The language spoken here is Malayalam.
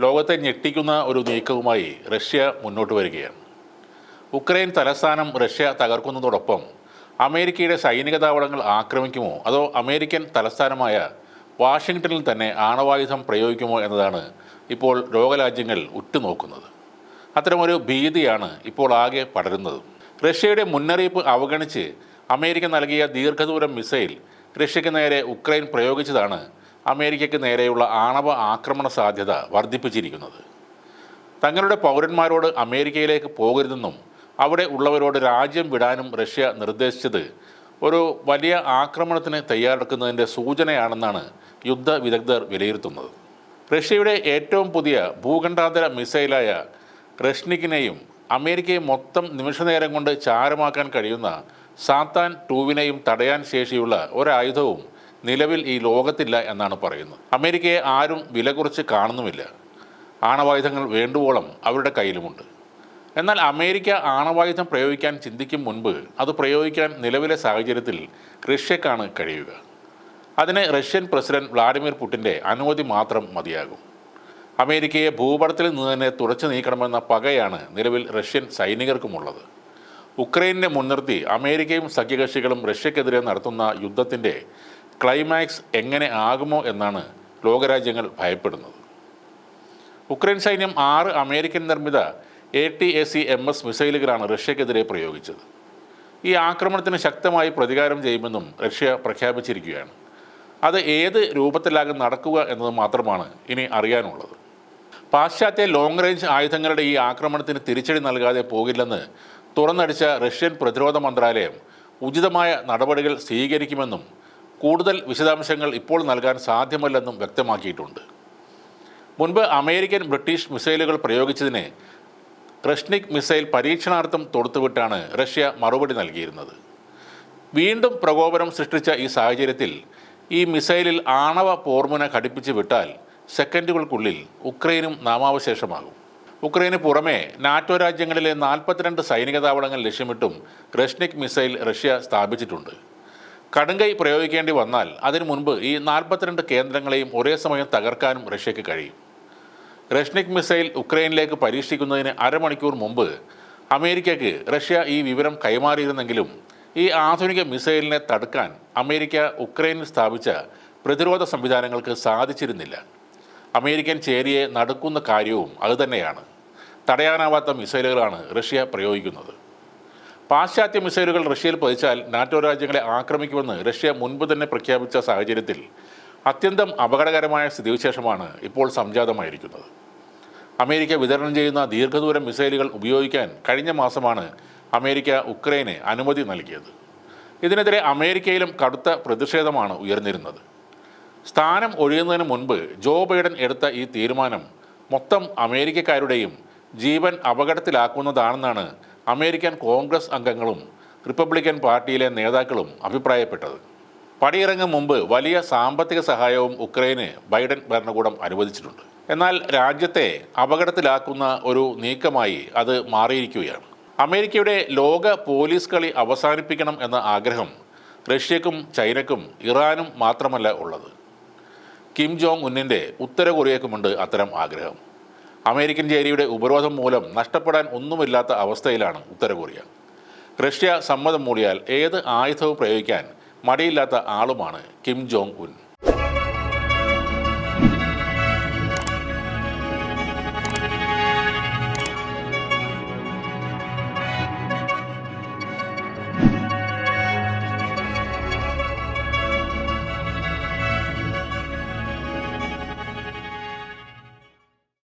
ലോകത്തെ ഞെട്ടിക്കുന്ന ഒരു നീക്കവുമായി റഷ്യ മുന്നോട്ട് വരികയാണ്. ഉക്രൈൻ തലസ്ഥാനം റഷ്യ തകർക്കുന്നതോടൊപ്പം അമേരിക്കയുടെ സൈനിക താവളങ്ങൾ ആക്രമിക്കുമോ അതോ അമേരിക്കൻ തലസ്ഥാനമായ വാഷിങ്ടണിൽ തന്നെ ആണവായുധം പ്രയോഗിക്കുമോ എന്നതാണ് ഇപ്പോൾ ലോകരാജ്യങ്ങൾ ഉറ്റുനോക്കുന്നത്. അത്തരമൊരു ഭീതിയാണ് ഇപ്പോൾ ആകെ പടരുന്നത്. റഷ്യയുടെ മുന്നറിയിപ്പ് അവഗണിച്ച് അമേരിക്ക നൽകിയ ദീർഘദൂരം മിസൈൽ റഷ്യയ്ക്ക് നേരെ ഉക്രൈൻ പ്രയോഗിച്ചതാണ് അമേരിക്കയ്ക്ക് നേരെയുള്ള ആണവ ആക്രമണ സാധ്യത വർദ്ധിപ്പിച്ചിരിക്കുന്നത്. തങ്ങളുടെ പൗരന്മാരോട് അമേരിക്കയിലേക്ക് പോകരുതെന്നും അവിടെ ഉള്ളവരോട് രാജ്യം വിടാനും റഷ്യ നിർദ്ദേശിച്ചത് ഒരു വലിയ ആക്രമണത്തിന് തയ്യാറെടുക്കുന്നതിന്റെ സൂചനയാണെന്നാണ് യുദ്ധ വിദഗ്ധർ വിലയിരുത്തുന്നത്. റഷ്യയുടെ ഏറ്റവും പുതിയ ഭൂഖണ്ഡാന്തര മിസൈലായ റഷ്നിക്കിനെയും അമേരിക്കയെ മൊത്തം നിമിഷനേരം കൊണ്ട് ചാരമാക്കാൻ കഴിയുന്ന സാത്താൻ ടൂവിനെയും തടയാൻ ശേഷിയുള്ള ഒരായുധവും നിലവിൽ ഈ ലോകത്തില്ല എന്നാണ് പറയുന്നത്. അമേരിക്കയെ ആരും വില കുറച്ച് കാണുന്നുമില്ല. ആണവായുധങ്ങൾ വേണ്ടുവോളം അവരുടെ കയ്യിലുമുണ്ട്. എന്നാൽ അമേരിക്ക ആണവായുധം പ്രയോഗിക്കാൻ ചിന്തിക്കും മുൻപ് അത് പ്രയോഗിക്കാൻ നിലവിലെ സാഹചര്യത്തിൽ റഷ്യക്കാണ് കഴിയുക. അതിന് റഷ്യൻ പ്രസിഡന്റ് വ്ളാഡിമിർ പുടിന്റെ അനുമതി മാത്രം മതിയാകും. അമേരിക്കയെ ഭൂപടത്തിൽ നിന്ന് തന്നെ തുടച്ചു നീക്കണമെന്ന പകയാണ് നിലവിൽ റഷ്യൻ സൈനികർക്കുമുള്ളത്. ഉക്രൈനെ മുൻനിർത്തി അമേരിക്കയും സഖ്യകക്ഷികളും റഷ്യക്കെതിരെ നടത്തുന്ന യുദ്ധത്തിന്റെ ക്ലൈമാക്സ് എങ്ങനെ ആകുമോ എന്നാണ് ലോകരാജ്യങ്ങൾ ഭയപ്പെടുന്നത്. ഉക്രൈൻ സൈന്യം ആറ് അമേരിക്കൻ നിർമ്മിത A T A C M S മിസൈലുകളാണ് റഷ്യക്കെതിരെ പ്രയോഗിച്ചത്. ഈ ആക്രമണത്തിന് ശക്തമായി പ്രതികാരം ചെയ്യുമെന്നും റഷ്യ പ്രഖ്യാപിച്ചിരിക്കുകയാണ്. അത് ഏത് രൂപത്തിലാകും നടക്കുക എന്നത് മാത്രമാണ് ഇനി അറിയാനുള്ളത്. പാശ്ചാത്യ ലോങ് റേഞ്ച് ആയുധങ്ങളുടെ ഈ ആക്രമണത്തിന് തിരിച്ചടി നൽകാതെ പോകില്ലെന്ന് തുറന്നടിച്ച റഷ്യൻ പ്രതിരോധ മന്ത്രാലയം ഉചിതമായ നടപടികൾ സ്വീകരിക്കുമെന്നും കൂടുതൽ വിശദാംശങ്ങൾ ഇപ്പോൾ നൽകാൻ സാധ്യമല്ലെന്നും വ്യക്തമാക്കിയിട്ടുണ്ട്. മുൻപ് അമേരിക്കൻ ബ്രിട്ടീഷ് മിസൈലുകൾ പ്രയോഗിച്ചതിനെ റഷ്നിക് മിസൈൽ പരീക്ഷണാർത്ഥം തൊടുത്തുവിട്ടാണ് റഷ്യ മറുപടി നൽകിയിരുന്നത്. വീണ്ടും പ്രകോപനം സൃഷ്ടിച്ച ഈ സാഹചര്യത്തിൽ ഈ മിസൈലിൽ ആണവ പോർമുന ഘടിപ്പിച്ച് വിട്ടാൽ സെക്കൻഡുകൾക്കുള്ളിൽ ഉക്രൈനും നാമാവശേഷമാകും. ഉക്രൈന് പുറമെ നാറ്റോ രാജ്യങ്ങളിലെ നാൽപ്പത്തിരണ്ട് സൈനിക താവളങ്ങൾ ലക്ഷ്യമിട്ടും റഷ്നിക് മിസൈൽ റഷ്യ സ്ഥാപിച്ചിട്ടുണ്ട്. കടുങ്കൈ പ്രയോഗിക്കേണ്ടി വന്നാൽ അതിനു മുൻപ് ഈ നാൽപ്പത്തിരണ്ട് കേന്ദ്രങ്ങളെയും ഒരേ സമയം തകർക്കാനും റഷ്യയ്ക്ക് കഴിയും. റഷ്നിക് മിസൈൽ ഉക്രൈനിലേക്ക് പരീക്ഷിക്കുന്നതിന് അരമണിക്കൂർ മുമ്പ് അമേരിക്കയ്ക്ക് റഷ്യ ഈ വിവരം കൈമാറിയിരുന്നെങ്കിലും ഈ ആധുനിക മിസൈലിനെ തടുക്കാൻ അമേരിക്ക ഉക്രൈനിൽ സ്ഥാപിച്ച പ്രതിരോധ സംവിധാനങ്ങൾക്ക് സാധിച്ചിരുന്നില്ല. അമേരിക്കൻ ചേരിയെ നടുക്കുന്ന കാര്യവും അതുതന്നെയാണ്. തടയാനാവാത്ത മിസൈലുകളാണ് റഷ്യ പ്രയോഗിക്കുന്നത്. പാശ്ചാത്യ മിസൈലുകൾ റഷ്യയിൽ പതിച്ചാൽ നാറ്റോ രാജ്യങ്ങളെ ആക്രമിക്കുമെന്ന് റഷ്യ മുൻപ് തന്നെ പ്രഖ്യാപിച്ച സാഹചര്യത്തിൽ അത്യന്തം അപകടകരമായ സ്ഥിതിവിശേഷമാണ് ഇപ്പോൾ സംജാതമായിരിക്കുന്നത്. അമേരിക്ക വിതരണം ചെയ്യുന്ന ദീർഘദൂര മിസൈലുകൾ ഉപയോഗിക്കാൻ കഴിഞ്ഞ മാസമാണ് അമേരിക്ക ഉക്രൈന് അനുമതി നൽകിയത്. ഇതിനെതിരെ അമേരിക്കയിലും കടുത്ത പ്രതിഷേധമാണ് ഉയർന്നിരുന്നത്. സ്ഥാനം ഒഴിയുന്നതിന് മുൻപ് ജോ ബൈഡൻ എടുത്ത ഈ തീരുമാനം മൊത്തം അമേരിക്കക്കാരുടെയും ജീവൻ അപകടത്തിലാക്കുന്നതാണെന്നാണ് അമേരിക്കൻ കോൺഗ്രസ് അംഗങ്ങളും റിപ്പബ്ലിക്കൻ പാർട്ടിയിലെ നേതാക്കളും അഭിപ്രായപ്പെട്ടത്. പടിയിറങ്ങും മുമ്പ് വലിയ സാമ്പത്തിക സഹായവും ഉക്രൈന് ബൈഡൻ ഭരണകൂടം അനുവദിച്ചിട്ടുണ്ട്. എന്നാൽ രാജ്യത്തെ അപകടത്തിലാക്കുന്ന ഒരു നീക്കമായി അത് മാറിയിരിക്കുകയാണ്. അമേരിക്കയുടെ ലോക പോലീസ് കളി അവസാനിപ്പിക്കണം എന്ന ആഗ്രഹം റഷ്യക്കും ചൈനക്കും ഇറാനും മാത്രമല്ല ഉള്ളത്. കിം ജോങ് ഉന്നിന്റെ ഉത്തര കൊറിയക്കുമുണ്ട് അത്തരം ആഗ്രഹം. അമേരിക്കൻ ചേരിയുടെ ഉപരോധം മൂലം നഷ്ടപ്പെടാൻ ഒന്നുമില്ലാത്ത അവസ്ഥയിലാണ് ഉത്തര കൊറിയ റഷ്യ സമ്മതം മൂടിയാൽ ഏത് ആയുധവും പ്രയോഗിക്കാൻ മടിയില്ലാത്ത ആളുമാണ് കിം ജോങ് ഉൻ.